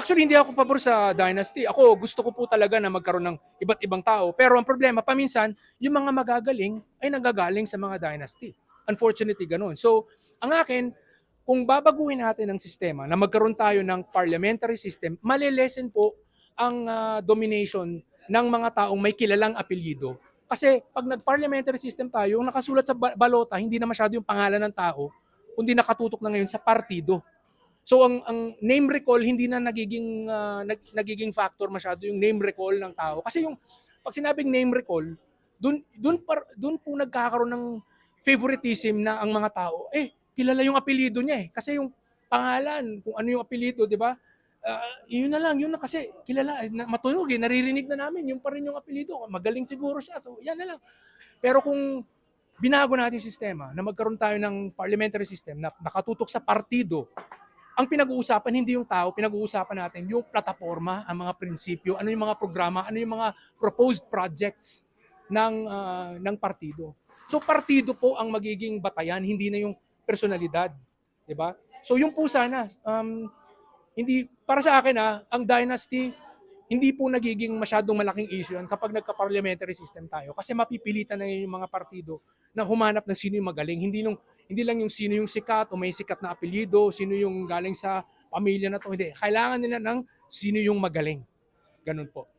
Actually, hindi ako pabor sa dynasty. Ako, gusto ko po talaga na magkaroon ng iba't ibang tao. Pero ang problema, paminsan, yung mga magagaling ay nagagaling sa mga dynasty. Unfortunately, ganun. So, ang akin, kung babaguhin natin ang sistema na magkaroon tayo ng parliamentary system, malilesen po ang ah, domination ng mga taong may kilalang apelyido. Kasi pag nag-parliamentary system tayo, yung nakasulat sa ba- balota, hindi na masyado yung pangalan ng tao, kundi nakatutok na ngayon sa partido. So ang ang name recall hindi na nagiging ah, nag- nagiging factor masyado yung name recall ng tao. Kasi yung pag sinabing name recall dun dun par, dun po nagkakaroon ng favoritism na ang mga tao eh kilala yung apelyido niya eh. Kasi yung pangalan kung ano yung apelyido di ba? Ah, yun na lang yun na kasi kilala eh, na, matunog eh naririnig na namin yung pa rin yung apelyido magaling siguro siya so yan na lang. Pero kung binago natin yung sistema na magkaroon tayo ng parliamentary system na nakatutok sa partido ang pinag-uusapan hindi yung tao, pinag-uusapan natin yung plataforma, ang mga prinsipyo, ano yung mga programa, ano yung mga proposed projects ng ah, ng partido. So partido po ang magiging batayan, hindi na yung personalidad, 'di ba? So yung po sana um, hindi para sa akin ah, ang dynasty hindi po nagiging masyadong malaking issue yan kapag nagka-parliamentary system tayo kasi mapipilitan na yun yung mga partido na humanap ng sino yung magaling. Hindi nung hindi lang yung sino yung sikat o may sikat na apelyido, sino yung galing sa pamilya na to. Hindi. Kailangan nila ng sino yung magaling. Ganun po.